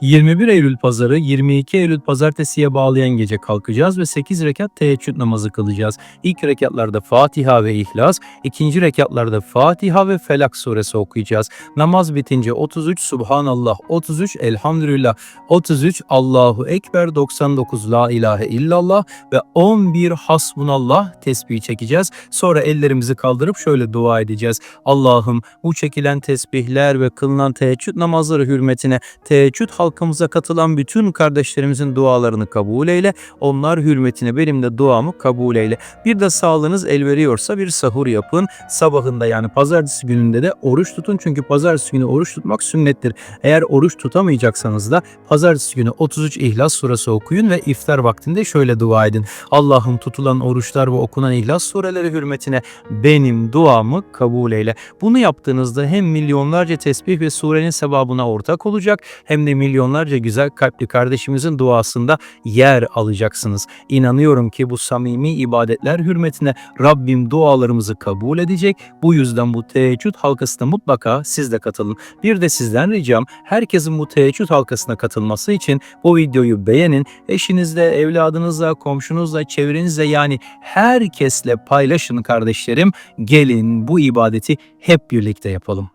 21 Eylül pazarı 22 Eylül pazartesiye bağlayan gece kalkacağız ve 8 rekat teheccüd namazı kılacağız. İlk rekatlarda Fatiha ve İhlas, ikinci rekatlarda Fatiha ve Felak suresi okuyacağız. Namaz bitince 33 Subhanallah, 33 Elhamdülillah, 33 Allahu Ekber, 99 La ilahe illallah ve 11 Hasbunallah tesbih çekeceğiz. Sonra ellerimizi kaldırıp şöyle dua edeceğiz. Allah'ım bu çekilen tesbihler ve kılınan teheccüd namazları hürmetine teheccüd halkımıza katılan bütün kardeşlerimizin dualarını kabul eyle. Onlar hürmetine benim de duamı kabul eyle. Bir de sağlığınız el veriyorsa bir sahur yapın. Sabahında yani pazartesi gününde de oruç tutun. Çünkü pazartesi günü oruç tutmak sünnettir. Eğer oruç tutamayacaksanız da pazartesi günü 33 İhlas suresi okuyun ve iftar vaktinde şöyle dua edin. Allah'ım tutulan oruçlar ve okunan İhlas sureleri hürmetine benim duamı kabul eyle. Bunu yaptığınızda hem milyonlarca tesbih ve surenin sevabına ortak olacak hem de milyonlarca güzel kalpli kardeşimizin duasında yer alacaksınız. İnanıyorum ki bu samimi ibadetler hürmetine Rabbim dualarımızı kabul edecek. Bu yüzden bu teheccüd halkasına mutlaka siz de katılın. Bir de sizden ricam herkesin bu teheccüd halkasına katılması için bu videoyu beğenin. Eşinizle, evladınızla, komşunuzla, çevrenizle yani herkesle paylaşın kardeşlerim. Gelin bu ibadeti hep birlikte yapalım.